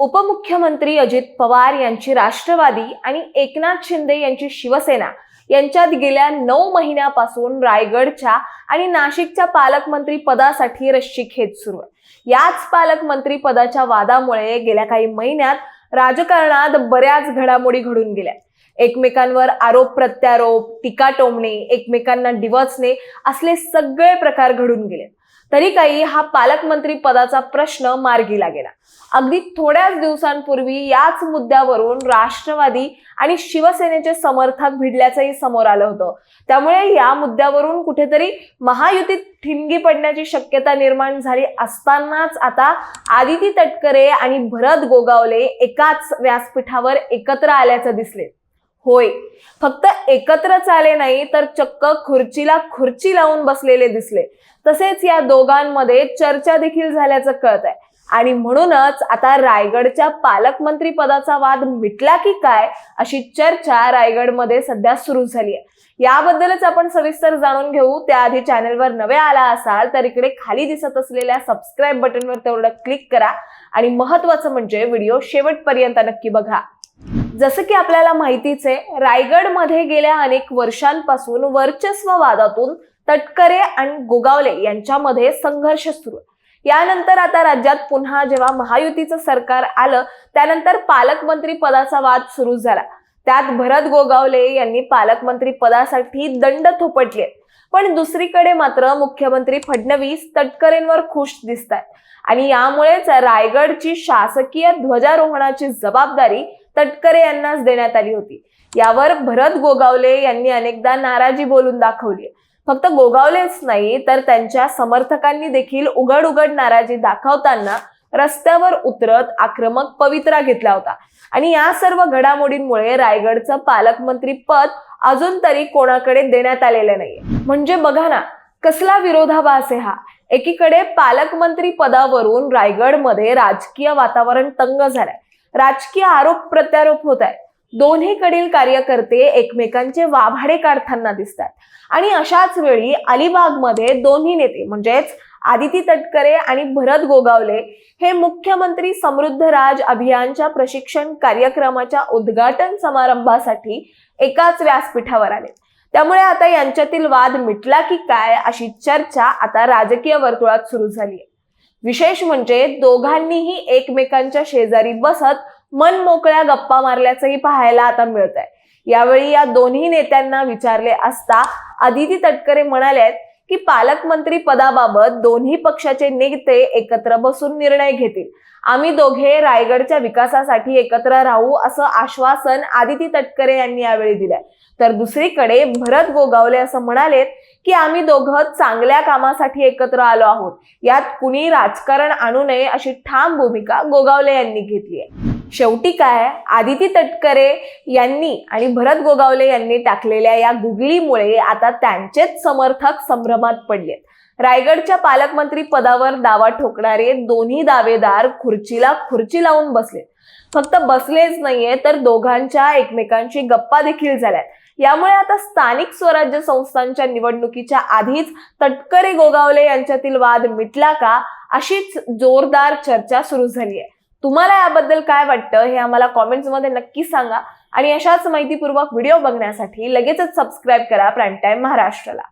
उपमुख्यमंत्री अजित पवार यांची राष्ट्रवादी आणि एकनाथ शिंदे यांची शिवसेना यांच्यात गेल्या नऊ महिन्यापासून रायगडच्या आणि नाशिकच्या पालकमंत्री पदासाठी रश्शीखेच सुरू आहे. याच पालकमंत्री पदाच्या वादामुळे गेल्या काही महिन्यात राजकारणात बऱ्याच घडामोडी घडून गेल्या. एकमेकांवर आरोप प्रत्यारोप टीका टोमणे एकमेकांना डिवचणे असले सगळे प्रकार घडून गेले. तरी काही हा पालकमंत्री पदाचा प्रश्न मार्गी लागेला अगदी थोड्याच दिवसांपूर्वी याच मुद्द्यावरून राष्ट्रवादी आणि शिवसेनेचे समर्थक भिडल्याचंही समोर आलं होतं. त्यामुळे या मुद्द्यावरून कुठेतरी महायुतीत ठिणगी पडण्याची शक्यता निर्माण झाली असतानाच आता आदिती तटकरे आणि भरत गोगावले एकाच व्यासपीठावर एकत्र आल्याचं दिसले. होय. फक्त एकत्रच आले नाही तर चक्क खुर्चीला खुर्ची लावून बसलेले दिसले. तसेच या दोघांमध्ये चर्चा देखील झाल्याचं कळत आहे आणि म्हणूनच आता रायगडच्या पालकमंत्री पदाचा वाद मिटला की काय अशी चर्चा रायगडमध्ये सध्या सुरू झाली आहे याबद्दलच आपण सविस्तर जाणून घेऊ. त्याआधी चॅनलवर नवे आला असाल तर इकडे खाली दिसत असलेल्या सबस्क्राईब बटनवर तेवढं क्लिक करा. आणि महत्वाचं म्हणजे व्हिडिओ शेवटपर्यंत नक्की बघा. जसं की आपल्याला माहितीच आहे रायगडमध्ये गेल्या अनेक वर्षांपासून वर्चस्व वादातून तटकरे आणि गोगावले यांच्यामध्ये संघर्ष सुरू यानंतर आता राज्यात पुन्हा जेव्हा महायुतीचं सरकार आलं त्यानंतर पालकमंत्री पदाचा वाद सुरू झाला. त्यात भरत गोगावले यांनी पालकमंत्री पदासाठी दंड थोपटले. पण दुसरीकडे मात्र मुख्यमंत्री फडणवीस तटकरेंवर खुश दिसत आहेत आणि यामुळेच रायगडची शासकीय ध्वजारोहणाची जबाबदारी तटकरे यांनाच देण्यात आली होती. यावर भरत गोगावले यांनी अनेकदा नाराजी बोलून दाखवली फक्त गोगावलेच नाही तर त्यांच्या समर्थकांनी देखील उघड उघड नाराजी दाखवताना रस्त्यावर उतरत आक्रमक पवित्रा घेतला होता. आणि या सर्व घडामोडींमुळे रायगडचं पालकमंत्री पद अजून तरी कोणाकडे देण्यात आलेलं नाहीये. म्हणजे बघा ना कसला विरोधाभास आहे हा. एकीकडे पालकमंत्री पदावरून रायगडमध्ये राजकीय वातावरण तंग झालंय. राजकीय आरोप प्रत्यारोप होत आहे दोन्हीकडील कार्यकर्ते एकमेकांचे वाभाडे काढताना दिसतात. आणि अशाच वेळी अलिबागमध्ये दोन्ही नेते म्हणजेच आदिती तटकरे आणि भरत गोगावले हे मुख्यमंत्री समृद्ध राज अभियानच्या प्रशिक्षण कार्यक्रमाच्या उद्घाटन समारंभासाठी एकाच व्यासपीठावर आले. त्यामुळे आता यांच्यातील वाद मिटला की काय अशी चर्चा आता राजकीय वर्तुळात सुरू झाली आहे विशेष म्हणजे दोघांनीही एकमेकांच्या शेजारी बसत मन मोकळ्या गप्पा मारल्याचंही पाहायला आता मिळत आहे यावेळी या दोन्ही नेत्यांना विचारले असता अदिती तटकरे म्हणाले की पालकमंत्री पदाबाबत दोन्ही पक्षाचे नेते एकत्र बसून निर्णय घेतील. आम्ही दोघे रायगडच्या विकासासाठी एकत्र राहू असं आश्वासन आदिती तटकरे यांनी यावेळी दिलंय. तर दुसरीकडे भरत गोगावले असं म्हणालेत की आम्ही दोघं चांगल्या कामासाठी एकत्र आलो आहोत. यात कुणी राजकारण आणू नये अशी ठाम भूमिका गोगावले यांनी घेतली आहे. शेवटी काय? आदिती तटकरे यांनी आणि भरत गोगावले यांनी टाकलेल्या या गुगलीमुळे आता त्यांचेच समर्थक संभ्रम संभ्रमात पडलेत. रायगडच्या पालकमंत्री पदावर दावा ठोकणारे दोन्ही दावेदार खुर्चीला खुर्ची लावून बसले फक्त बसलेच नाहीये तर दोघांच्या एकमेकांशी गप्पा देखील झाल्यात. यामुळे आता स्थानिक स्वराज्य संस्थांच्या निवडणुकीच्या आधीच तटकरे गोगावले यांच्यातील वाद मिटला का अशीच जोरदार चर्चा सुरू झाली आहे तुम्हाला याबद्दल काय वाटतं हे आम्हाला कॉमेंट्समध्ये नक्की सांगा. आणि अशाच माहितीपूर्वक व्हिडिओ बघण्यासाठी लगेचच सबस्क्राईब करा प्राईम टाईम महाराष्ट्राला.